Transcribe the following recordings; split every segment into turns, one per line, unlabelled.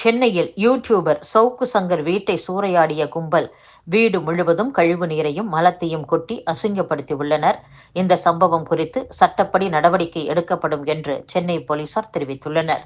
சென்னையில் யூடியூபர் சவுக்கு சங்கர் வீட்டை சூறையாடிய கும்பல் வீடு முழுவதும் கழிவு நீரையும் மலத்தையும் கொட்டி அசிங்கப்படுத்தி உள்ளனர் இந்த சம்பவம் குறித்து சட்டப்படி நடவடிக்கை எடுக்கப்படும் என்று சென்னை போலீசார் தெரிவித்துள்ளனர்.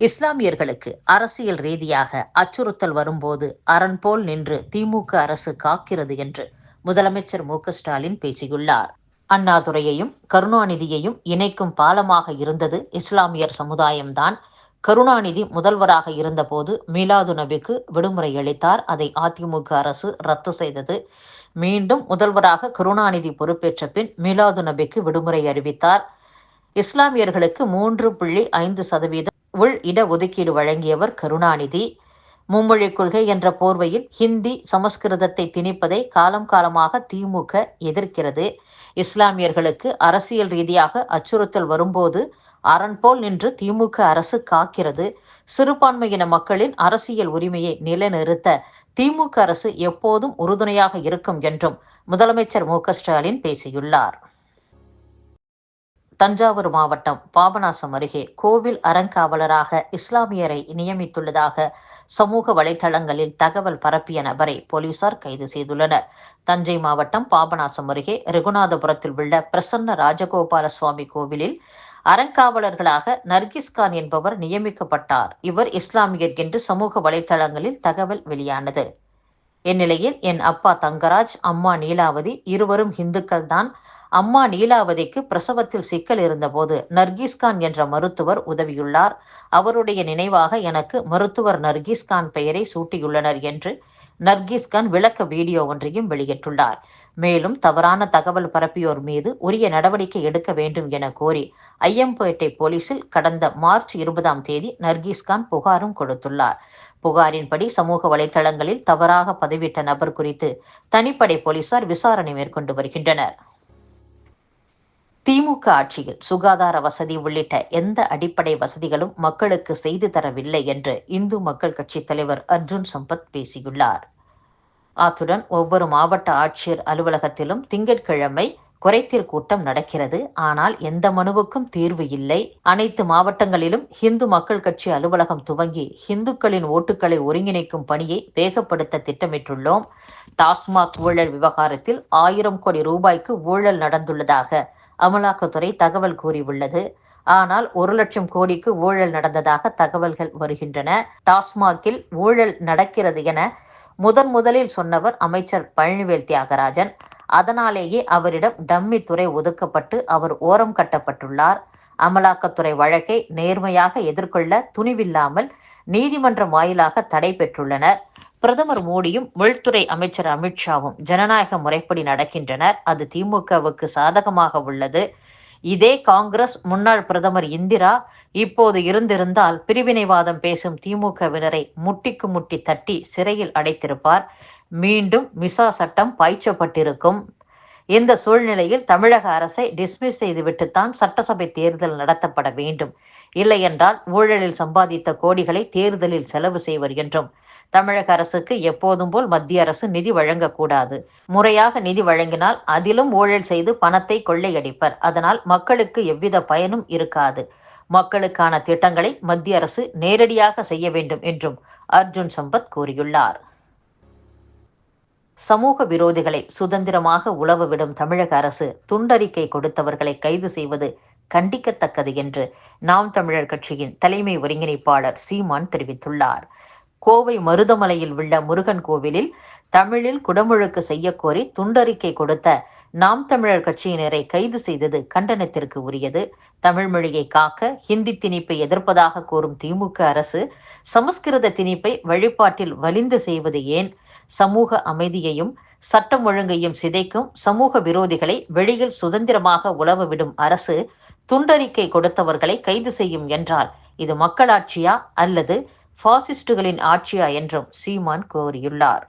இஸ்லாமியர்களுக்கு அரசியல் ரீதியாக அச்சுறுத்தல் வரும்போது அரண் போல் நின்று திமுக அரசு காக்கிறது என்று முதலமைச்சர் மு ஸ்டாலின் பேசியுள்ளார். அண்ணாதுரையையும் கருணாநிதியையும் இணைக்கும் பாலமாக இருந்தது இஸ்லாமியர் சமுதாயம்தான். கருணாநிதி முதல்வராக இருந்தபோது மீலாது நபிக்கு விடுமுறை அளித்தார். அதை அதிமுக அரசு ரத்து செய்தது. மீண்டும் முதல்வராக கருணாநிதி பொறுப்பேற்ற பின் மீலாது நபிக்கு விடுமுறை அறிவித்தார். இஸ்லாமியர்களுக்கு மூன்று புள்ளி ஐந்து சதவீதம் உள் இட ஒதுக்கீடு வழங்கியவர் கருணாநிதி. மும்மொழி கொள்கை என்ற போர்வையில் ஹிந்தி சமஸ்கிருதத்தை திணிப்பதை காலம் காலமாக திமுக எதிர்க்கிறது. இஸ்லாமியர்களுக்கு அரசியல் ரீதியாக அச்சுறுத்தல் வரும்போது அரண் போல் நின்று திமுக அரசு காக்கிறது. சிறுபான்மையின மக்களின் அரசியல் உரிமையை நிலைநிறுத்த திமுக அரசு எப்போதும் உறுதுணையாக இருக்கும் என்றும் முதலமைச்சர் மு ஸ்டாலின் பேசியுள்ளார். தஞ்சாவூர் மாவட்டம் பாபநாசம் அருகே கோவில் அறங்காவலராக இஸ்லாமியரை நியமித்துள்ளதாக சமூக வலைதளங்களில் தகவல் பரப்பிய நபரை போலீசார் கைது செய்துள்ளனர். தஞ்சை மாவட்டம் பாபநாசம் அருகே ரகுநாதபுரத்தில் உள்ள பிரசன்ன ராஜகோபால சுவாமி கோவிலில் அறங்காவலர்களாக நர்கிஸ்கான் என்பவர் நியமிக்கப்பட்டார். இவர் இஸ்லாமியர் என்று சமூக வலைதளங்களில் தகவல் வெளியானது. இந்நிலையில் என் அப்பா தங்கராஜ் அம்மா நீலாவதி இருவரும் இந்துக்கள் தான். அம்மா நீலாவதிக்கு பிரசவத்தில் சிக்கல் இருந்தபோது நர்கீஸ்கான் என்ற மருத்துவர் உதவியுள்ளார். அவருடைய நினைவாக எனக்கு மருத்துவர் நர்கீஸ்கான் பெயரை சூட்டியுள்ளனர் என்று நர்கிஸ்கான் விளக்க வீடியோ ஒன்றையும் வெளியிட்டுள்ளார். மேலும் தவறான தகவல் பரப்பியோர் மீது உரிய நடவடிக்கை எடுக்க வேண்டும் என கோரி ஐயம்பேட்டை போலீசில் கடந்த மார்ச் இருபதாம் தேதி நர்கீஸ்கான் புகாரும் கொடுத்துள்ளார். புகாரின்படி சமூக வலைதளங்களில் தவறாக பதிவிட்ட நபர் குறித்து தனிப்படை போலீசார் விசாரணை மேற்கொண்டு வருகின்றனர். திமுக ஆட்சியில் சுகாதார வசதி உள்ளிட்ட எந்த அடிப்படை வசதிகளும் மக்களுக்கு செய்து தரவில்லை என்று இந்து மக்கள் கட்சி தலைவர் அர்ஜுன் சம்பத் பேசியுள்ளார். அத்துடன் ஒவ்வொரு மாவட்ட ஆட்சியர் அலுவலகத்திலும் திங்கட்கிழமை குறைத்தீர் கூட்டம் நடக்கிறது. ஆனால் எந்த மனுவுக்கும் தீர்வு இல்லை. அனைத்து மாவட்டங்களிலும் ஹிந்து மக்கள் கட்சி அலுவலகம் துவங்கி ஹிந்துக்களின் ஓட்டுகளை ஒருங்கிணைக்கும் பணியை வேகப்படுத்த திட்டமிட்டுள்ளோம். டாஸ்மாக் ஊழல் விவகாரத்தில் ஆயிரம் கோடி ரூபாய்க்கு ஊழல் நடந்துள்ளதாக அமலாக்கத்துறை தகவல் கூறியுள்ளது. ஆனால் ஒரு லட்சம் கோடிக்கு ஊழல் நடந்ததாக தகவல்கள் வருகின்றன. டாஸ்மாகில் ஊழல் நடக்கிறது என முதன் முதலில் சொன்னவர் அமைச்சர் பழனிவேல் தியாகராஜன். அதனாலேயே அவரிடம் டம்மி துறை ஒதுக்கப்பட்டு அவர் ஓரம் கட்டப்பட்டுள்ளார். அமலாக்கத்துறை வழக்கை நேர்மையாக எதிர்கொள்ள துணிவில்லாமல் நீதிமன்றம் வாயிலாக தடை பெற்றுள்ளனர். பிரதமர் மோடியும் உள்துறை அமைச்சர் அமித்ஷாவும் ஜனநாயக முறைப்படி நடக்கின்றனர். அது திமுகவுக்கு சாதகமாக உள்ளது. இதே காங்கிரஸ் முன்னாள் பிரதமர் இந்திரா இப்போது இருந்திருந்தால் பிரிவினைவாதம் பேசும் திமுகவினரை முட்டிக்கு முட்டி தட்டி சிறையில் அடைத்திருப்பார். மீண்டும் மிசா சட்டம் பாய்ச்சப்பட்டிருக்கும். இந்த சூழ்நிலையில் தமிழக அரசை டிஸ்மிஸ் செய்துவிட்டுத்தான் சட்டசபை தேர்தல் நடத்தப்பட வேண்டும். இல்லையென்றால் ஊழலில் சம்பாதித்த கோடிகளை தேர்தலில் செலவு செய்வர் என்றும் தமிழக அரசுக்கு எப்போதும் போல் மத்திய அரசு நிதி வழங்கக்கூடாது. முறையாக நிதி வழங்கினால் அதிலும் ஊழல் செய்து பணத்தை கொள்ளையடிப்பர். அதனால் மக்களுக்கு எவ்வித பயனும் இருக்காது. மக்களுக்கான திட்டங்களை மத்திய அரசு நேரடியாக செய்ய வேண்டும் என்றும் அர்ஜுன் சம்பத் கூறியுள்ளார். சமூக விரோதிகளை சுதந்திரமாக உழவு விடும் தமிழக அரசு துண்டறிக்கை கொடுத்தவர்களை கைது செய்வது கண்டிக்கத்தக்கது என்று நாம் தமிழர் கட்சியின் தலைமை ஒருங்கிணைப்பாளர் சீமான் தெரிவித்துள்ளார். கோவை மருதமலையில் உள்ள முருகன் கோவிலில் தமிழில் குடமுழுக்கு செய்யக்கோரி துண்டறிக்கை கொடுத்த நாம் தமிழர் கட்சியினரை கைது செய்தது கண்டனத்திற்கு உரியது. தமிழ் மொழியை காக்க ஹிந்தி திணிப்பை எதிர்ப்பதாக கூறும் திமுக அரசு சமஸ்கிருத திணிப்பை வழிபாட்டில் வலிந்து செய்வது ஏன்? சமூக அமைதியையும் சட்டம் ஒழுங்கையும் சிதைக்கும் சமூக விரோதிகளை வெளியில் சுதந்திரமாக உழவ விடும் அரசு துண்டறிக்கை கொடுத்தவர்களை கைது செய்யும் என்றால் இது மக்களாட்சியா அல்லது பாசிஸ்டுகளின் ஆட்சியா என்றும் சீமான் கோரியுள்ளார்.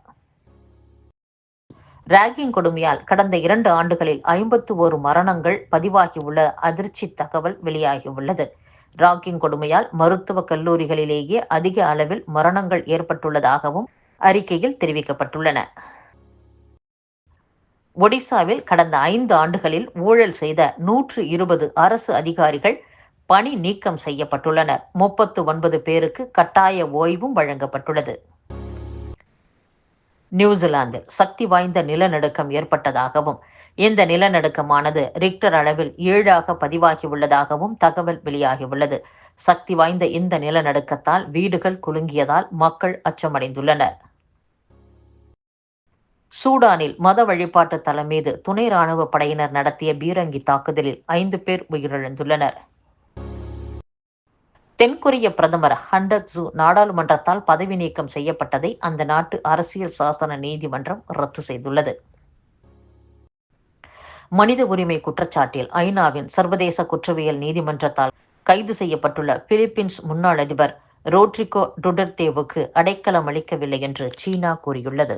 ராகிங் கொடுமையால் கடந்த இரண்டு ஆண்டுகளில் ஐம்பத்து ஒரு மரணங்கள் பதிவாகியுள்ள அதிர்ச்சி தகவல் வெளியாகியுள்ளது. ராகிங் கொடுமையால் மருத்துவ கல்லூரிகளிலேயே அதிக அளவில் மரணங்கள் ஏற்பட்டுள்ளதாகவும் அறிக்கையில் தெரிவிக்கப்பட்டுள்ளன. ஒடிசாவில் கடந்த ஐந்து ஆண்டுகளில் ஊழல் செய்த நூற்று இருபது அரசு அதிகாரிகள் பணி நீக்கம் செய்யப்பட்டுள்ளனர். முப்பத்து ஒன்பது பேருக்கு கட்டாய ஓய்வும் வழங்கப்பட்டுள்ளது. நியூசிலாந்தில் சக்தி வாய்ந்த நிலநடுக்கம் ஏற்பட்டதாகவும் இந்த நிலநடுக்கமானது ரிக்டர் அளவில் ஏழாக பதிவாகியுள்ளதாகவும் தகவல் வெளியாகியுள்ளது. சக்தி வாய்ந்த இந்த நிலநடுக்கத்தால் வீடுகள் குலுங்கியதால் மக்கள் அச்சமடைந்துள்ளனர். சூடானில் மத வழிபாட்டு தலம் மீது துணை ராணுவ படையினர் நடத்திய பீரங்கி தாக்குதலில் ஐந்து பேர் உயிரிழந்துள்ளனர். தென்கொரிய பிரதமர் ஹண்டக் ஜூ நாடாளுமன்றத்தால் பதவி நீக்கம் செய்யப்பட்டதை அந்த நாட்டு அரசியல் சாசன நீதிமன்றம் ரத்து செய்துள்ளது. மனித உரிமை குற்றச்சாட்டில் ஐநாவின் சர்வதேச குற்றவியல் நீதிமன்றத்தால் கைது செய்யப்பட்டுள்ள பிலிப்பீன்ஸ் முன்னாள் அதிபர் ரோட்ரிகோ டுடர்தேவுக்கு அடைக்கலம் அளிக்கவில்லை என்று சீனா கூறியுள்ளது.